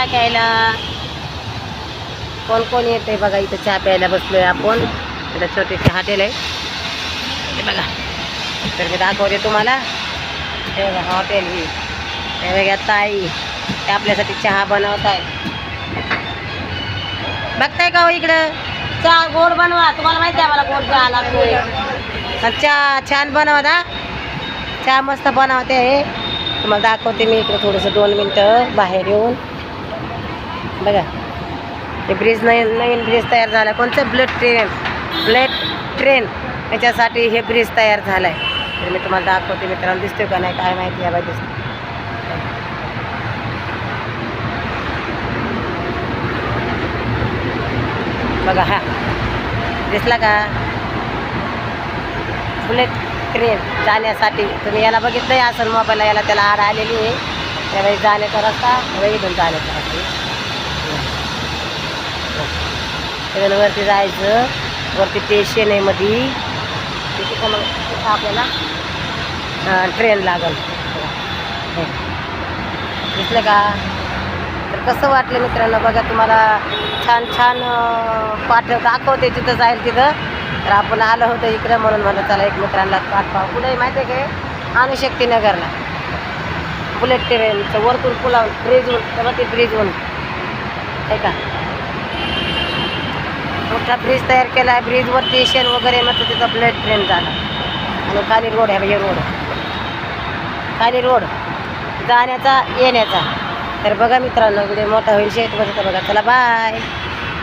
चहा घ्यायला. कोण कोण येते बघा इथं चहा प्यायला बसलोय आपण. इथं छोटेसे हॉटेल आहे. बघा. तर मी दाखवते तुम्हाला. बघा हॉटेल ही. हे बघा ताई. ते आपल्यासाठी चहा बनवत आहे बघताय का हो इकडं? चहा गोड बनवा. तुम्हाला माहिती आहे मला गोड चहा लागतोय. चहा छान बनवा दा. चहा मस्त बनवते. आहे तुम्हाला दाखवते मी इकडे थोडंसं दोन मिनटं बाहेर येऊन. बघा. हे ब्रिज नवीन नवीन ब्रिज तयार झाला कोणतं? ब्लड ट्रेन ब्लड ट्रेन याच्यासाठी हे ब्रिज तयार झाला आहे तर मी तुम्हाला दाखवते मित्रांनो दिसतो का नाही? काय माहिती या बाई दिसतो बघा हा. दिसला का? बुलेट ट्रेन जाण्यासाठी. तुम्ही याला बघितलं आहे असं मोबाईलला याला त्याला आड आलेली आहे. त्यावेळी जाण्याचा रस्ता वेळी पण जाण्याचा रस्ता. त्याच्यानं वरती जायचं. वरती स्टेशन आहे मधी तिथं मग तिथं आपल्याला ट्रेन लागल. दिसलं का? तर कसं वाटलं मित्रांनो? बघा तुम्हाला छान छान पाठ दाखवते जिथं जाईल तिथं. तर आपण आलो होतो इकडं म्हणून म्हणलं चला एक मित्रांना पाठ पाहू. कुठे माहिती आहे काय अनुशक्तीनगरला बुलेट ट्रेनचं वरतून पुलावून ब्रिजवरून तेव्हा ते ब्रिजवरून आहे का? मोठा ब्रिज तयार केला आहे. ब्रिजवरती शेण वगैरे मग तिथं ब्लड ट्रेन झाला. आणि खाली रोड आहे म्हणजे रोड खाली रोड जाण्याचा येण्याचा. तर बघा मित्रांनो व्हिडिओ मोठा होईल. शेत बघा. चला बाय